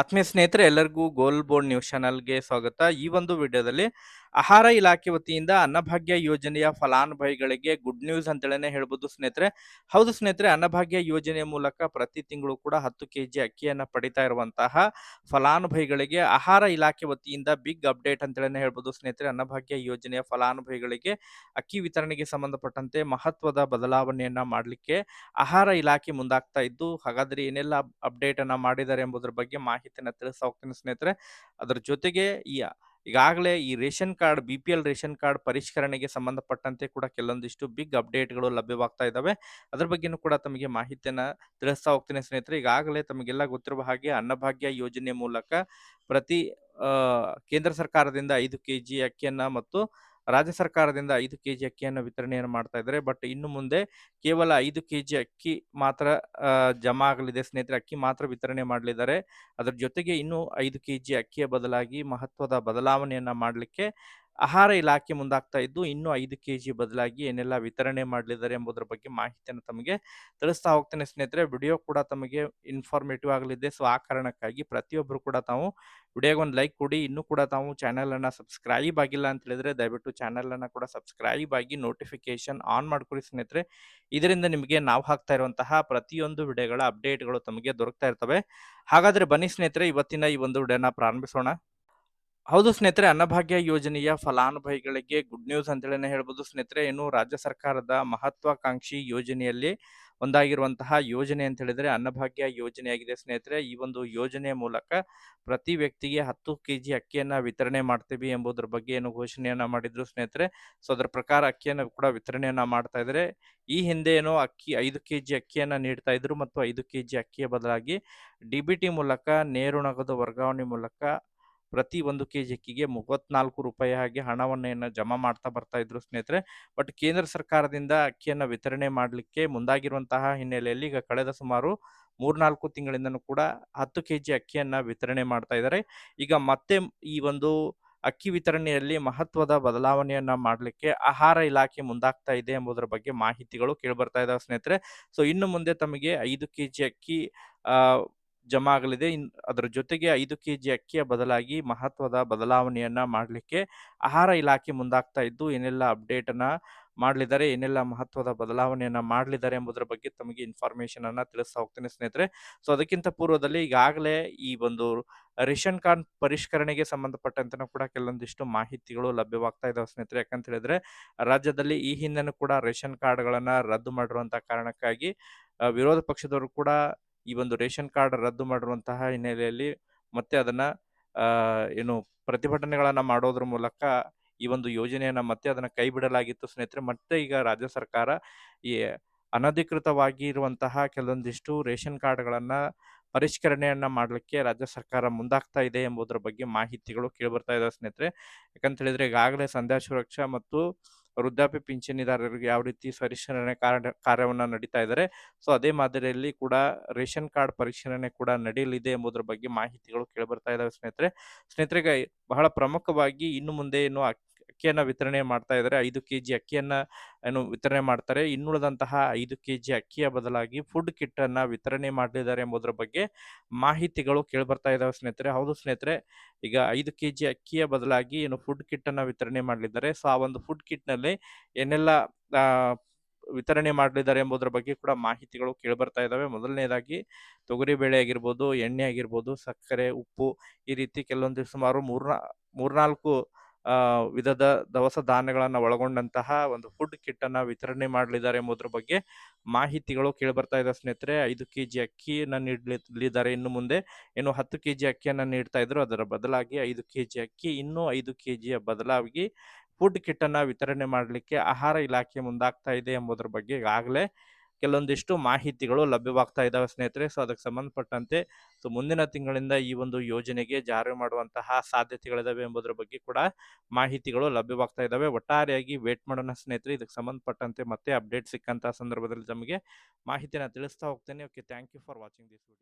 ಆತ್ಮೀಯ ಸ್ನೇಹಿತರೆ, ಎಲ್ಲರಿಗೂ ಗೋಲ್ ಬೋರ್ಡ್ ನ್ಯೂಸ್ ಚಾನಲ್ಗೆ ಸ್ವಾಗತ. ಈ ಒಂದು ವಿಡಿಯೋದಲ್ಲಿ ಆಹಾರ ಇಲಾಖೆ ವತಿಯಿಂದ ಅನ್ನಭಾಗ್ಯ ಯೋಜನೆಯ ಫಲಾನುಭವಿಗಳಿಗೆ ಗುಡ್ ನ್ಯೂಸ್ ಅಂತೇಳೇ ಹೇಳ್ಬೋದು ಸ್ನೇಹಿತರೆ. ಹೌದು ಸ್ನೇಹಿತರೆ, ಅನ್ನಭಾಗ್ಯ ಯೋಜನೆಯ ಮೂಲಕ ಪ್ರತಿ ತಿಂಗಳು ಕೂಡ ಹತ್ತು ಕೆ ಜಿ ಅಕ್ಕಿಯನ್ನು ಪಡಿತಾ ಇರುವಂತಹ ಫಲಾನುಭವಿಗಳಿಗೆ ಆಹಾರ ಇಲಾಖೆ ವತಿಯಿಂದ ಬಿಗ್ ಅಪ್ಡೇಟ್ ಅಂತೇಳೇ ಹೇಳ್ಬೋದು ಸ್ನೇಹಿತರೆ. ಅನ್ನಭಾಗ್ಯ ಯೋಜನೆಯ ಫಲಾನುಭವಿಗಳಿಗೆ ಅಕ್ಕಿ ವಿತರಣೆಗೆ ಸಂಬಂಧಪಟ್ಟಂತೆ ಮಹತ್ವದ ಬದಲಾವಣೆಯನ್ನ ಮಾಡಲಿಕ್ಕೆ ಆಹಾರ ಇಲಾಖೆ ಮುಂದಾಗ್ತಾ ಇದ್ದು, ಹಾಗಾದ್ರೆ ಏನೆಲ್ಲ ಅಪ್ಡೇಟ್ ಅನ್ನ ಮಾಡಿದ್ದಾರೆ ಎಂಬುದರ ಬಗ್ಗೆ ಮಾಹಿತಿಯನ್ನ ತಿಳಿಸ್ತಾ ಸ್ನೇಹಿತರೆ. ಅದರ ಜೊತೆಗೆ ಈ ಈಗಾಗಲೇ ಈ ration card, B P L ration card ಪರಿಷ್ಕರಣೆಗೆ ಸಂಬಂಧಪಟ್ಟಂತೆ ಕೂಡ ಕೆಲವೊಂದಿಷ್ಟು ಬಿಗ್ ಅಪ್ಡೇಟ್ಗಳು ಲಭ್ಯವಾಗ್ತಾ ಇದ್ದಾವೆ ಅದರ ಬಗ್ಗೆನೂ ಕೂಡ ತಮಗೆ ಮಾಹಿತಿಯನ್ನು ತಿಳಿಸ್ತಾ ಹೋಗ್ತೀನಿ ಸ್ನೇಹಿತರೆ. ಈಗಾಗಲೇ ತಮಗೆಲ್ಲ ಗೊತ್ತಿರುವ ಹಾಗೆ ಅನ್ನಭಾಗ್ಯ ಯೋಜನೆ ಮೂಲಕ ಪ್ರತಿ ಕೇಂದ್ರ ಸರ್ಕಾರದಿಂದ ಐದು ಕೆಜಿ ಅಕ್ಕಿಯನ್ನು ಮತ್ತು ರಾಜ್ಯ ಸರ್ಕಾರದಿಂದ ಐದು ಕೆಜಿ ಅಕ್ಕಿಯನ್ನು ವಿತರಣೆಯನ್ನು ಮಾಡ್ತಾ ಇದ್ದಾರೆ. ಬಟ್ ಇನ್ನು ಮುಂದೆ ಕೇವಲ ಐದು ಕೆಜಿ ಅಕ್ಕಿ ಮಾತ್ರ ಜಮಾ ಆಗಲಿದೆ. ಸ್ನೇಹಿತರೆ, ಅಕ್ಕಿ ಮಾತ್ರ ವಿತರಣೆ ಮಾಡಲಿದ್ದಾರೆ. ಅದರ ಜೊತೆಗೆ ಇನ್ನು ಐದು ಕೆಜಿ ಅಕ್ಕಿಯ ಬದಲಾಗಿ ಮಹತ್ವದ ಬದಲಾವಣೆಯನ್ನ ಮಾಡಲಿಕ್ಕೆ ಆಹಾರ ಇಲಾಖೆ ಮುಂದಾಗ್ತಾ ಇದ್ದು, ಇನ್ನೂ ಐದು ಕೆಜಿ ಬದಲಾಗಿ ಏನೆಲ್ಲ ವಿತರಣೆ ಮಾಡಲಿದ್ದಾರೆ ಎಂಬುದರ ಬಗ್ಗೆ ಮಾಹಿತಿಯನ್ನು ತಮಗೆ ತಿಳಿಸ್ತಾ ಹೋಗ್ತೇನೆ ಸ್ನೇಹಿತರೆ. ವಿಡಿಯೋ ಕೂಡ ತಮಗೆ ಇನ್ಫಾರ್ಮೇಟಿವ್ ಆಗಲಿದೆ. ಸೊ ಆ ಕಾರಣಕ್ಕಾಗಿ ಪ್ರತಿಯೊಬ್ಬರು ಕೂಡ ತಾವು ವಿಡಿಯೋಗೊಂದು ಲೈಕ್ ಕೊಡಿ. ಇನ್ನೂ ಕೂಡ ತಾವು ಚಾನಲನ್ನು ಸಬ್ಸ್ಕ್ರೈಬ್ ಆಗಿಲ್ಲ ಅಂತ ಹೇಳಿದ್ರೆ ದಯವಿಟ್ಟು ಚಾನಲನ್ನು ಕೂಡ ಸಬ್ಸ್ಕ್ರೈಬ್ ಆಗಿ ನೋಟಿಫಿಕೇಶನ್ ಆನ್ ಮಾಡ್ಕೊಳ್ಳಿ ಸ್ನೇಹಿತರೆ. ಇದರಿಂದ ನಿಮಗೆ ನಾವು ಹಾಕ್ತಾ ಇರುವಂತಹ ಪ್ರತಿಯೊಂದು ವಿಡಿಯೋಗಳ ಅಪ್ಡೇಟ್ಗಳು ತಮಗೆ ದೊರಕ್ತಾ ಇರ್ತವೆ. ಹಾಗಾದರೆ ಬನ್ನಿ ಸ್ನೇಹಿತರೆ, ಇವತ್ತಿನ ಈ ಒಂದು ವಿಡಿಯೋನ ಪ್ರಾರಂಭಿಸೋಣ. ಹೌದು ಸ್ನೇಹಿತರೆ, ಅನ್ನಭಾಗ್ಯ ಯೋಜನೆಯ ಫಲಾನುಭವಿಗಳಿಗೆ ಗುಡ್ ನ್ಯೂಸ್ ಅಂತೇಳಿ ಹೇಳ್ಬೋದು. ಸ್ನೇಹಿತರೆ, ಏನು ರಾಜ್ಯ ಸರ್ಕಾರದ ಮಹತ್ವಾಕಾಂಕ್ಷಿ ಯೋಜನೆಯಲ್ಲಿ ಒಂದಾಗಿರುವಂತಹ ಯೋಜನೆ ಅಂತ ಹೇಳಿದ್ರೆ ಅನ್ನಭಾಗ್ಯ ಯೋಜನೆಯಾಗಿದೆ ಸ್ನೇಹಿತರೆ. ಈ ಒಂದು ಯೋಜನೆಯ ಮೂಲಕ ಪ್ರತಿ ವ್ಯಕ್ತಿಗೆ ಹತ್ತು ಕೆ ಜಿ ಅಕ್ಕಿಯನ್ನ ವಿತರಣೆ ಮಾಡ್ತೀವಿ ಎಂಬುದರ ಬಗ್ಗೆ ಏನು ಘೋಷಣೆಯನ್ನ ಮಾಡಿದ್ರು ಸ್ನೇಹಿತರೆ. ಸೊ ಅದರ ಪ್ರಕಾರ ಅಕ್ಕಿಯನ್ನು ಕೂಡ ವಿತರಣೆಯನ್ನ ಮಾಡ್ತಾ ಇದ್ದಾರೆ ಈ ಹಿಂದೆ ಏನೋ ಅಕ್ಕಿ ಐದು ಕೆ ಜಿ ಅಕ್ಕಿಯನ್ನ ನೀಡ್ತಾ ಇದ್ರು ಮತ್ತು ಐದು ಕೆ ಜಿ ಅಕ್ಕಿಯ ಬದಲಾಗಿ ಡಿ ಬಿ ಟಿ ಮೂಲಕ, ನೇರು ನಗದು ವರ್ಗಾವಣೆ ಮೂಲಕ ಪ್ರತಿ ಒಂದು ಕೆ ಜಿ ಅಕ್ಕಿಗೆ ಮೂವತ್ನಾಲ್ಕು ರೂಪಾಯಿ ಹಾಗೆ ಹಣವನ್ನು ಏನು ಜಮಾ ಮಾಡ್ತಾ ಬರ್ತಾ ಇದ್ರು ಸ್ನೇಹಿತರೆ. ಬಟ್ ಕೇಂದ್ರ ಸರ್ಕಾರದಿಂದ ಅಕ್ಕಿಯನ್ನು ವಿತರಣೆ ಮಾಡಲಿಕ್ಕೆ ಮುಂದಾಗಿರುವಂತಹ ಹಿನ್ನೆಲೆಯಲ್ಲಿ ಈಗ ಕಳೆದ ಸುಮಾರು ಮೂರ್ನಾಲ್ಕು ತಿಂಗಳಿಂದನೂ ಕೂಡ ಹತ್ತು ಕೆ ಜಿ ಅಕ್ಕಿಯನ್ನು ವಿತರಣೆ ಮಾಡ್ತಾ ಇದ್ದಾರೆ. ಈಗ ಮತ್ತೆ ಈ ಒಂದು ಅಕ್ಕಿ ವಿತರಣೆಯಲ್ಲಿ ಮಹತ್ವದ ಬದಲಾವಣೆಯನ್ನ ಮಾಡಲಿಕ್ಕೆ ಆಹಾರ ಇಲಾಖೆ ಮುಂದಾಗ್ತಾ ಇದೆ ಎಂಬುದರ ಬಗ್ಗೆ ಮಾಹಿತಿಗಳು ಕೇಳಿಬರ್ತಾ ಇದಾವೆ ಸ್ನೇಹಿತರೆ. ಸೊ ಇನ್ನು ಮುಂದೆ ತಮಗೆ ಐದು ಕೆ ಜಿ ಅಕ್ಕಿ ಜಮಾ ಆಗಲಿದೆ ಅದರ ಜೊತೆಗೆ ಐದು ಕೆಜಿ ಅಕ್ಕಿಯ ಬದಲಾಗಿ ಮಹತ್ವದ ಬದಲಾವಣೆಯನ್ನ ಮಾಡಲಿಕ್ಕೆ ಆಹಾರ ಇಲಾಖೆ ಮುಂದಾಗ್ತಾ ಇದ್ದು, ಏನೆಲ್ಲ ಅಪ್ಡೇಟ್ ಅನ್ನ ಮಾಡಲಿದ್ದಾರೆ, ಏನೆಲ್ಲ ಮಹತ್ವದ ಬದಲಾವಣೆಯನ್ನ ಮಾಡಲಿದ್ದಾರೆ ಎಂಬುದರ ಬಗ್ಗೆ ತಮಗೆ ಇನ್ಫಾರ್ಮೇಶನ್ ಅನ್ನ ತಿಳಿಸ್ತಾ ಹೋಗ್ತೇನೆ ಸ್ನೇಹಿತರೆ. ಸೊ ಅದಕ್ಕಿಂತ ಪೂರ್ವದಲ್ಲಿ ಈಗಾಗಲೇ ಈ ಒಂದು ರೇಷನ್ ಕಾರ್ಡ್ ಪರಿಷ್ಕರಣೆಗೆ ಸಂಬಂಧಪಟ್ಟಂತೆ ಕೂಡ ಕೆಲವೊಂದಿಷ್ಟು ಮಾಹಿತಿಗಳು ಲಭ್ಯವಾಗ್ತಾ ಇದಾವೆ ಸ್ನೇಹಿತರೆ. ಯಾಕಂತ ಹೇಳಿದ್ರೆ, ರಾಜ್ಯದಲ್ಲಿ ಈ ಹಿಂದೆನೂ ಕೂಡ ರೇಷನ್ ಕಾರ್ಡ್ಗಳನ್ನ ರದ್ದು ಮಾಡಿರುವಂತಹ ಕಾರಣಕ್ಕಾಗಿ ವಿರೋಧ ಪಕ್ಷದವರು ಕೂಡ ಈ ಒಂದು ರೇಷನ್ ಕಾರ್ಡ್ ರದ್ದು ಮಾಡಿರುವಂತಹ ಹಿನ್ನೆಲೆಯಲ್ಲಿ ಮತ್ತೆ ಅದನ್ನ ಏನು ಪ್ರತಿಭಟನೆಗಳನ್ನ ಮಾಡೋದ್ರ ಮೂಲಕ ಈ ಒಂದು ಯೋಜನೆಯನ್ನ ಮತ್ತೆ ಅದನ್ನ ಕೈ ಬಿಡಲಾಗಿತ್ತು ಸ್ನೇಹಿತರೆ. ಮತ್ತೆ ಈಗ ರಾಜ್ಯ ಸರ್ಕಾರ ಈ ಅನಧಿಕೃತವಾಗಿ ಇರುವಂತಹ ಕೆಲವೊಂದಿಷ್ಟು ರೇಷನ್ ಕಾರ್ಡ್ಗಳನ್ನ ಪರಿಷ್ಕರಣೆಯನ್ನ ಮಾಡಲಿಕ್ಕೆ ರಾಜ್ಯ ಸರ್ಕಾರ ಮುಂದಾಗ್ತಾ ಇದೆ ಎಂಬುದರ ಬಗ್ಗೆ ಮಾಹಿತಿಗಳು ಕೇಳಿಬರ್ತಾ ಇದೆ ಸ್ನೇಹಿತರೆ. ಯಾಕಂತ ಹೇಳಿದ್ರೆ ಈಗಾಗಲೇ ಸಂಧ್ಯಾ ಸುರಕ್ಷಾ ಮತ್ತು ವೃದ್ಧಾಪ್ಯ ಪಿಂಚಣಿದಾರರಿಗೆ ಯಾವ ರೀತಿ ಪರಿಶೀಲನೆ ಕಾರ್ಯವನ್ನು ನಡೀತಾ ಇದ್ದಾರೆ. ಸೊ, ಅದೇ ಮಾದರಿಯಲ್ಲಿ ಕೂಡ ರೇಷನ್ ಕಾರ್ಡ್ ಪರಿಶೀಲನೆ ಕೂಡ ನಡೆಯಲಿದೆ ಎಂಬುದರ ಬಗ್ಗೆ ಮಾಹಿತಿಗಳು ಕೇಳಿಬರ್ತಾ ಇದಾವೆ ಸ್ನೇಹಿತರೆ. ಸ್ನೇಹಿತರೆ, ಈಗ ಬಹಳ ಪ್ರಮುಖವಾಗಿ ಇನ್ನು ಮುಂದೆ ಏನು ಅಕ್ಕಿಯನ್ನ ವಿತರಣೆ ಮಾಡ್ತಾ ಇದ್ದಾರೆ. ಐದು ಕೆಜಿ ಅಕ್ಕಿಯನ್ನ ಏನು ವಿತರಣೆ ಮಾಡ್ತಾರೆ. ಇನ್ನುಳಿದಂತಹ ಐದು ಕೆಜಿ ಅಕ್ಕಿಯ ಬದಲಾಗಿ ಫುಡ್ ಕಿಟ್ ಅನ್ನ ವಿತರಣೆ ಮಾಡಲಿದ್ದಾರೆ ಎಂಬುದರ ಬಗ್ಗೆ ಮಾಹಿತಿಗಳು ಕೇಳಿಬರ್ತಾ ಇದಾವೆ ಸ್ನೇಹಿತರೆ. ಹೌದು ಸ್ನೇಹಿತರೆ, ಈಗ ಐದು ಕೆಜಿ ಅಕ್ಕಿಯ ಬದಲಾಗಿ ಏನು ಫುಡ್ ಕಿಟ್ ಅನ್ನ ವಿತರಣೆ ಮಾಡಲಿದ್ದಾರೆ. ಸೊ ಆ ಒಂದು ಫುಡ್ ಕಿಟ್ನಲ್ಲಿ ಏನೆಲ್ಲ ವಿತರಣೆ ಮಾಡಲಿದ್ದಾರೆ ಎಂಬುದರ ಬಗ್ಗೆ ಕೂಡ ಮಾಹಿತಿಗಳು ಕೇಳಿಬರ್ತಾ ಇದ್ದಾವೆ ಮೊದಲನೇದಾಗಿ ತೊಗರಿ ಬೇಳೆ ಆಗಿರ್ಬೋದು, ಎಣ್ಣೆ ಆಗಿರ್ಬೋದು, ಸಕ್ಕರೆ, ಉಪ್ಪು ಈ ರೀತಿ ಕೆಲವೊಂದು ಸುಮಾರು ಮೂರ್ನಾ, ಮೂರ್ನಾಲ್ಕು ವಿಧದ ದವಸ ಧಾನ್ಯಗಳನ್ನು ಒಳಗೊಂಡಂತಹ ಒಂದು ಫುಡ್ ಕಿಟ್ ಅನ್ನ ವಿತರಣೆ ಮಾಡಲಿದ್ದಾರೆ ಎಂಬುದರ ಬಗ್ಗೆ ಮಾಹಿತಿಗಳು ಕೇಳಿಬರ್ತಾ ಇದೆ ಸ್ನೇಹಿತರೆ. ಐದು ಕೆ ಜಿ ಅಕ್ಕಿಯನ್ನು ನೀಡಲಿದ್ದಾರೆ ಇನ್ನು ಮುಂದೆ. ಏನು ಹತ್ತು ಕೆ ಜಿ ಅಕ್ಕಿಯನ್ನು ನೀಡ್ತಾ ಇದ್ರು. ಅದರ ಬದಲಾಗಿ ಐದು ಕೆ ಜಿ ಅಕ್ಕಿ, ಇನ್ನೂ ಐದು ಕೆ ಜಿಯ ಬದಲಾಗಿ ಫುಡ್ ಕಿಟ್ ಅನ್ನ ವಿತರಣೆ ಮಾಡಲಿಕ್ಕೆ ಆಹಾರ ಇಲಾಖೆ ಮುಂದಾಗ್ತಾ ಇದೆ ಎಂಬುದರ ಬಗ್ಗೆ ಈಗಾಗಲೇ ಕೆಲವೊಂದಿಷ್ಟು ಮಾಹಿತಿಗಳು ಲಭ್ಯವಾಗ್ತಾ ಇದ್ದಾವೆ ಸ್ನೇಹಿತರೆ. ಸೊ ಅದಕ್ಕೆ ಸಂಬಂಧಪಟ್ಟಂತೆ ಸೊ ಮುಂದಿನ ತಿಂಗಳಿಂದ ಈ ಒಂದು ಯೋಜನೆಗೆ ಜಾರಿ ಮಾಡುವಂತಹ ಸಾಧ್ಯತೆಗಳಿದಾವೆ ಎಂಬುದರ ಬಗ್ಗೆ ಕೂಡ ಮಾಹಿತಿಗಳು ಲಭ್ಯವಾಗ್ತಾ ಇದ್ದಾವೆ. ಒಟ್ಟಾರೆಯಾಗಿ ವೇಟ್ ಮಾಡೋಣ ಸ್ನೇಹಿತರೆ. ಇದಕ್ಕೆ ಸಂಬಂಧಪಟ್ಟಂತೆ ಮತ್ತೆ ಅಪ್ಡೇಟ್ ಸಿಕ್ಕಂತಹ ಸಂದರ್ಭದಲ್ಲಿ ತಮಗೆ ಮಾಹಿತಿನ ತಿಳಿಸ್ತಾ ಹೋಗ್ತೇನೆ. Okay thank you for watching this video